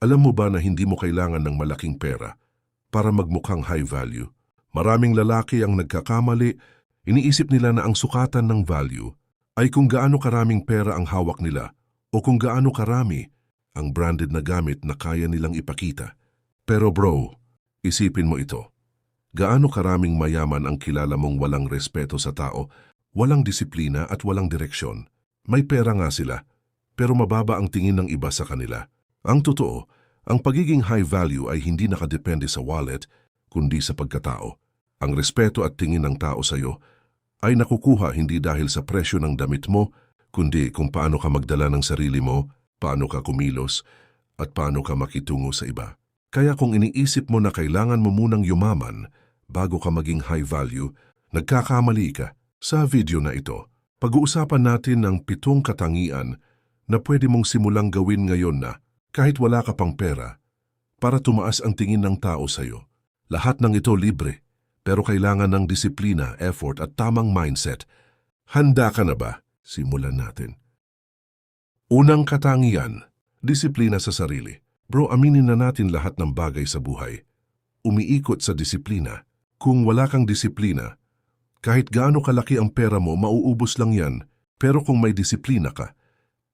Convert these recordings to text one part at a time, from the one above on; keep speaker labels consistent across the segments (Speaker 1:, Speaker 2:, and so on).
Speaker 1: Alam mo ba na hindi mo kailangan ng malaking pera para magmukhang high value? Maraming lalaki ang nagkakamali, iniisip nila na ang sukatan ng value ay kung gaano karaming pera ang hawak nila o kung gaano karami ang branded na gamit na kaya nilang ipakita. Pero bro, isipin mo ito. Gaano karaming mayaman ang kilala mong walang respeto sa tao, walang disiplina at walang direksyon. May pera nga sila, pero mababa ang tingin ng iba sa kanila. Ang totoo, ang pagiging high value ay hindi nakadepende sa wallet, kundi sa pagkatao. Ang respeto at tingin ng tao sa iyo ay nakukuha hindi dahil sa presyo ng damit mo, kundi kung paano ka magdala ng sarili mo, paano ka kumilos, at paano ka makitungo sa iba. Kaya kung iniisip mo na kailangan mo munang yumaman bago ka maging high value, nagkakamali ka. Sa video na ito, pag-uusapan natin ng pitong katangian na pwede mong simulang gawin ngayon na kahit wala ka pang pera para tumaas ang tingin ng tao sa iyo. Lahat ng ito libre, pero kailangan ng disiplina, effort at tamang mindset. Handa ka na ba? Simulan natin. Unang katangian, disiplina sa sarili. Bro, aminin na natin lahat ng bagay sa buhay. Umiikot sa disiplina. Kung wala kang disiplina, kahit gaano kalaki ang pera mo, mauubos lang yan. Pero kung may disiplina ka,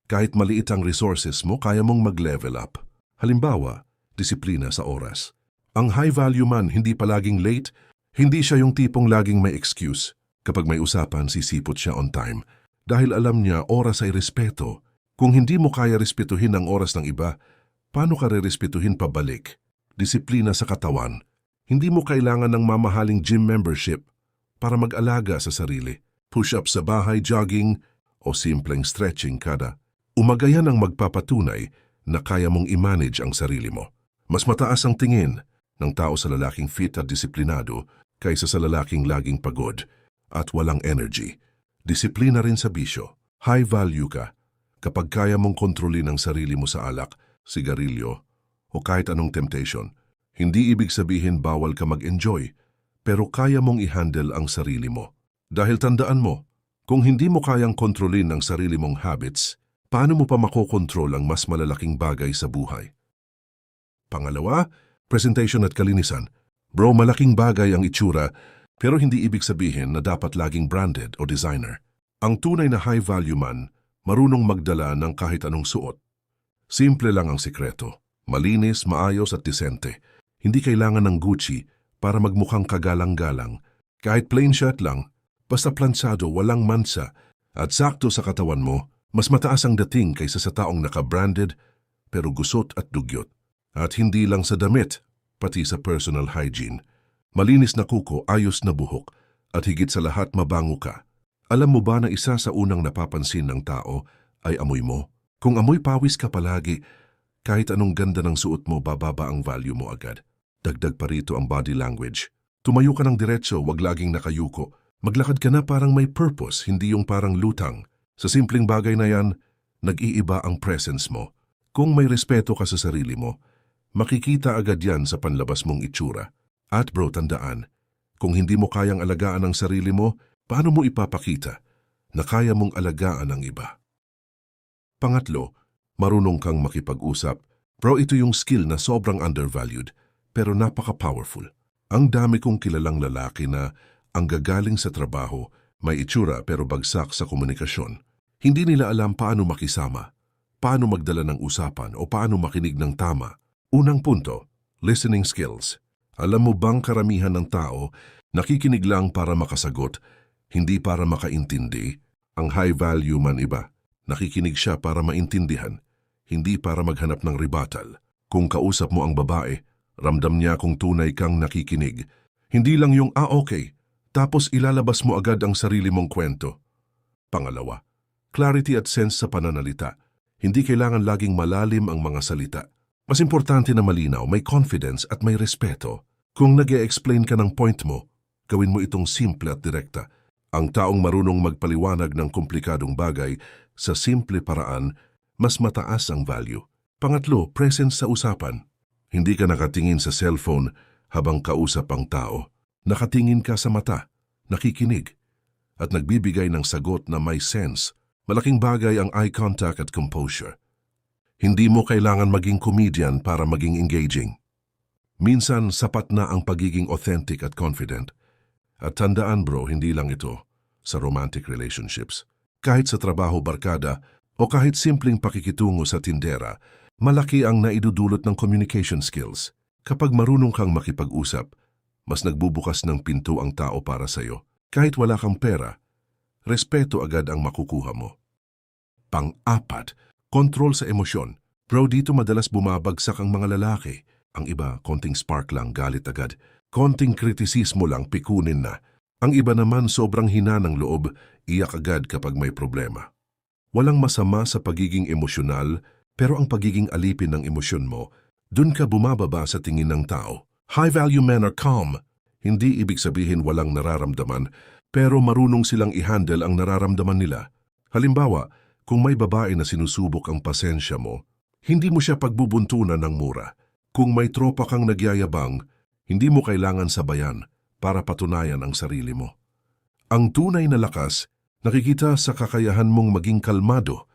Speaker 1: kahit maliit ang resources mo, kaya mong mag-level up. Halimbawa, disiplina sa oras. Ang high value man hindi palaging late, hindi siya yung tipong laging may excuse. Kapag may usapan, sisipot siya on time. Dahil alam niya oras ay respeto. Kung hindi mo kaya respetuhin ang oras ng iba, paano ka re-respetuhin pabalik? Disiplina sa katawan. Hindi mo kailangan ng mamahaling gym membership para mag-alaga sa sarili. Push-up sa bahay, jogging, o simpleng stretching kada. Umagayan ang magpapatunay na kaya mong i-manage ang sarili mo. Mas mataas ang tingin ng tao sa lalaking fit at disiplinado kaysa sa lalaking laging pagod at walang energy. Disiplina rin sa bisyo. High value ka kapag kaya mong kontrolin ang sarili mo sa alak, sigarilyo, o kahit anong temptation. Hindi ibig sabihin bawal ka mag-enjoy, pero kaya mong i-handle ang sarili mo. Dahil tandaan mo, kung hindi mo kayang kontrolin ang sarili mong habits, paano mo pa makokontrol ang mas malalaking bagay sa buhay? Pangalawa, presentation at kalinisan. Bro, malaking bagay ang itsura, pero hindi ibig sabihin na dapat laging branded o designer. Ang tunay na high value man, marunong magdala ng kahit anong suot. Simple lang ang sikreto. Malinis, maayos at disente. Hindi kailangan ng Gucci para magmukhang kagalang-galang. Kahit plain shirt lang, basta plansado, walang mansa, at sakto sa katawan mo, mas mataas ang dating kaysa sa taong naka-branded pero gusot at dugyot. At hindi lang sa damit, pati sa personal hygiene. Malinis na kuko, ayos na buhok, at higit sa lahat mabango ka. Alam mo ba na isa sa unang napapansin ng tao ay amoy mo? Kung amoy pawis ka palagi, kahit anong ganda ng suot mo, bababa ang value mo agad. Dagdag pa rito ang body language. Tumayo ka ng diretso, wag laging nakayuko. Maglakad ka na parang may purpose, hindi yung parang lutang. Sa simpleng bagay na yan, nag-iiba ang presence mo. Kung may respeto ka sa sarili mo, makikita agad yan sa panlabas mong itsura. At bro, tandaan, kung hindi mo kayang alagaan ang sarili mo, paano mo ipapakita na kaya mong alagaan ang iba? Pangatlo, marunong kang makipag-usap. Bro, ito yung skill na sobrang undervalued, pero napaka-powerful. Ang dami kong kilalang lalaki na ang gagaling sa trabaho, may itsura pero bagsak sa komunikasyon. Hindi nila alam paano makisama, paano magdala ng usapan o paano makinig ng tama. Unang punto, listening skills. Alam mo bang karamihan ng tao nakikinig lang para makasagot, hindi para makaintindi? Ang high value man iba, nakikinig siya para maintindihan, hindi para maghanap ng rebuttal. Kung kausap mo ang babae, ramdam niya kung tunay kang nakikinig. Hindi lang yung ah okay, tapos ilalabas mo agad ang sarili mong kwento. Pangalawa, clarity at sense sa pananalita. Hindi kailangan laging malalim ang mga salita. Mas importante na malinaw, may confidence at may respeto. Kung nag explain ka ng point mo, gawin mo itong simple at direkta. Ang taong marunong magpaliwanag ng komplikadong bagay sa simple paraan, mas mataas ang value. Pangatlo, presence sa usapan. Hindi ka nakatingin sa cellphone habang kausap ang tao. Nakatingin ka sa mata, nakikinig, at nagbibigay ng sagot na may sense. Malaking bagay ang eye contact at composure. Hindi mo kailangan maging comedian para maging engaging. Minsan, sapat na ang pagiging authentic at confident. At tandaan bro, hindi lang ito sa romantic relationships. Kahit sa trabaho barkada o kahit simpleng pakikitungo sa tindera, malaki ang naidudulot ng communication skills. Kapag marunong kang makipag-usap, mas nagbubukas ng pinto ang tao para sa'yo. Kahit wala kang pera, respeto agad ang makukuha mo. Pang-apat, kontrol sa emosyon. Bro, dito madalas bumabagsak ang mga lalaki. Ang iba, konting spark lang, galit agad. Konting kritisismo lang, pikunin na. Ang iba naman sobrang hina ng loob, iyak agad kapag may problema. Walang masama sa pagiging emosyonal, pero ang pagiging alipin ng emosyon mo, dun ka bumababa sa tingin ng tao. High-value men are calm. Hindi ibig sabihin walang nararamdaman, pero marunong silang i-handle ang nararamdaman nila. Halimbawa, kung may babae na sinusubok ang pasensya mo, hindi mo siya pagbubuntunan ng mura. Kung may tropa kang nagyayabang, hindi mo kailangan sabayan para patunayan ang sarili mo. Ang tunay na lakas, nakikita sa kakayahan mong maging kalmado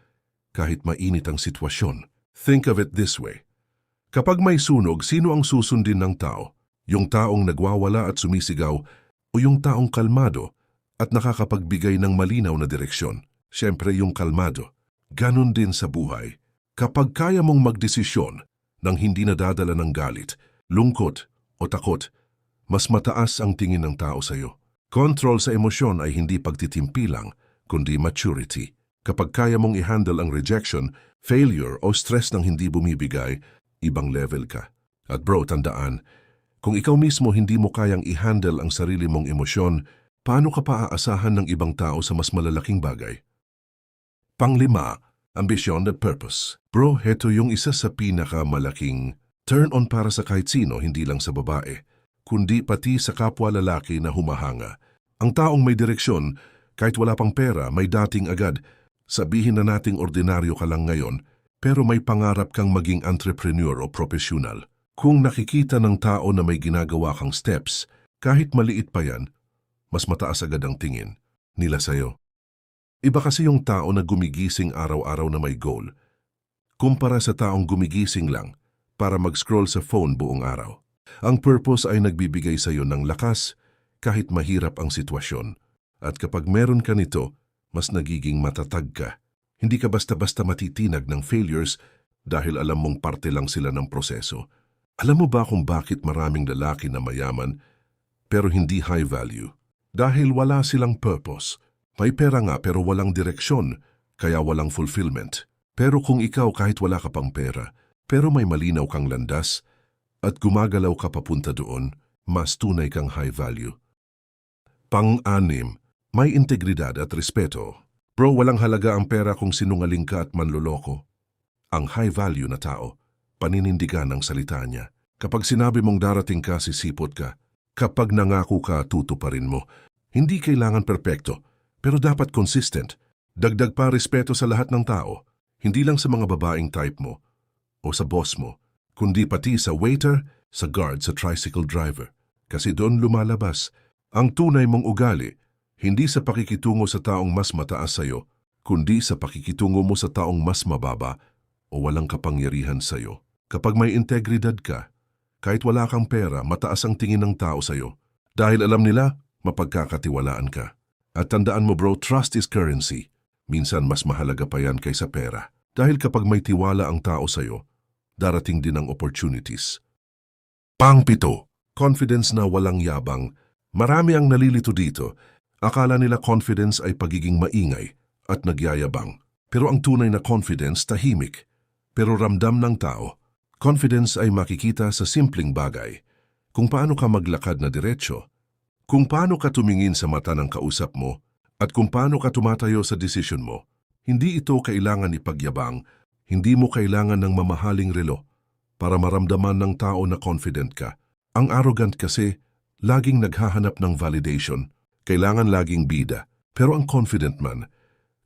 Speaker 1: kahit mainit ang sitwasyon. Think of it this way. Kapag may sunog, sino ang susundin ng tao? Yung taong nagwawala at sumisigaw o yung taong kalmado at nakakapagbigay ng malinaw na direksyon? Siyempre yung kalmado. Ganon din sa buhay. Kapag kaya mong magdesisyon nang hindi nadadala ng galit, lungkot o takot, mas mataas ang tingin ng tao sa iyo. Control sa emosyon ay hindi pagtitimpi lang, kundi maturity. Kapag kaya mong i-handle ang rejection, failure o stress ng hindi bumibigay, ibang level ka. At bro, tandaan, kung ikaw mismo hindi mo kayang i-handle ang sarili mong emosyon, paano ka pa aasahan ng ibang tao sa mas malalaking bagay? Panglima, ambisyon at purpose. Bro, heto yung isa sa pinakamalaking turn-on para sa kahit sino, hindi lang sa babae, kundi pati sa kapwa lalaki na humahanga. Ang taong may direksyon, kahit wala pang pera, may dating agad. Sabihin na nating ordinaryo ka lang ngayon, pero may pangarap kang maging entrepreneur o profesional. Kung nakikita ng tao na may ginagawa kang steps, kahit maliit pa yan, mas mataas agad ang tingin nila sa'yo. Iba kasi yung tao na gumigising araw-araw na may goal, kumpara sa taong gumigising lang para mag-scroll sa phone buong araw. Ang purpose ay nagbibigay sa iyo ng lakas kahit mahirap ang sitwasyon. At kapag meron ka nito, mas nagiging matatag ka. Hindi ka basta-basta matitinag ng failures dahil alam mong parte lang sila ng proseso. Alam mo ba kung bakit maraming lalaki na mayaman pero hindi high value? Dahil wala silang purpose. May pera nga pero walang direksyon, kaya walang fulfillment. Pero kung ikaw kahit wala ka pang pera, pero may malinaw kang landas, at gumagalaw ka papunta doon, mas tunay kang high value. Pang-anim, may integridad at respeto. Bro, walang halaga ang pera kung sinungaling ka at manloloko. Ang high value na tao, paninindigan ang salita niya. Kapag sinabi mong darating ka, sisipot ka. Kapag nangako ka, tutuparin mo. Hindi kailangan perpekto, pero dapat consistent. Dagdag pa respeto sa lahat ng tao, hindi lang sa mga babaeng type mo o sa boss mo, kundi pati sa waiter, sa guard, sa tricycle driver. Kasi doon lumalabas ang tunay mong ugali, hindi sa pakikitungo sa taong mas mataas sa'yo, kundi sa pakikitungo mo sa taong mas mababa o walang kapangyarihan sa'yo. Kapag may integridad ka, kahit wala kang pera, mataas ang tingin ng tao sa'yo. Dahil alam nila, mapagkakatiwalaan ka. At tandaan mo bro, trust is currency. Minsan mas mahalaga pa yan kaysa pera. Dahil kapag may tiwala ang tao sa'yo, darating din ang opportunities. Pangpito, confidence na walang yabang. Marami ang nalilito dito. Akala nila confidence ay pagiging maingay at nagyayabang. Pero ang tunay na confidence tahimik. Pero ramdam ng tao. Confidence ay makikita sa simpleng bagay. Kung paano ka maglakad na diretsyo, kung paano ka tumingin sa mata ng kausap mo, at kung paano ka tumatayo sa desisyon mo. Hindi ito kailangan ipagyabang, hindi mo kailangan ng mamahaling relo para maramdaman ng tao na confident ka. Ang arrogant kasi, laging naghahanap ng validation, kailangan laging bida. Pero ang confident man,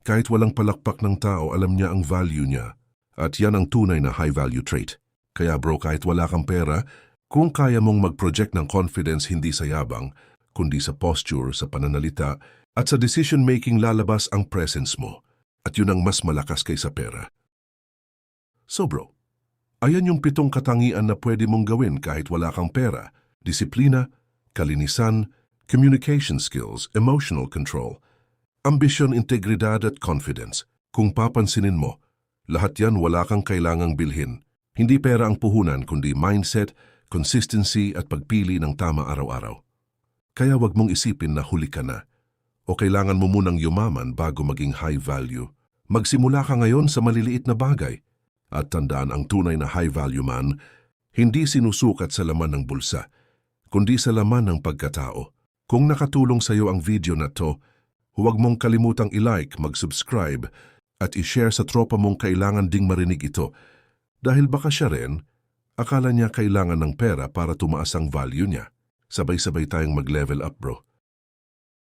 Speaker 1: kahit walang palakpak ng tao, alam niya ang value niya. At yan ang tunay na high-value trait. Kaya bro, kahit wala kang pera, kung kaya mong mag-project ng confidence hindi sa yabang, kundi sa posture, sa pananalita, at sa decision-making lalabas ang presence mo. At yun ang mas malakas kaysa pera. So bro, ayan yung pitong katangian na pwede mong gawin kahit wala kang pera. Disiplina, kalinisan, communication skills, emotional control, ambition, integridad at confidence. Kung papansinin mo, lahat yan wala kang kailangang bilhin. Hindi pera ang puhunan kundi mindset, consistency at pagpili ng tama araw-araw. Kaya wag mong isipin na huli ka na o kailangan mo munang yumaman bago maging high value. Magsimula ka ngayon sa maliliit na bagay at tandaan ang tunay na high value man hindi sinusukat sa laman ng bulsa, kundi sa laman ng pagkatao. Kung nakatulong sa iyo ang video na to, huwag mong kalimutang i-like, mag-subscribe at i-share sa tropa mong kailangan ding marinig ito dahil baka siya rin, akala niya kailangan ng pera para tumaas ang value niya. Sabay-sabay tayong mag-level up bro.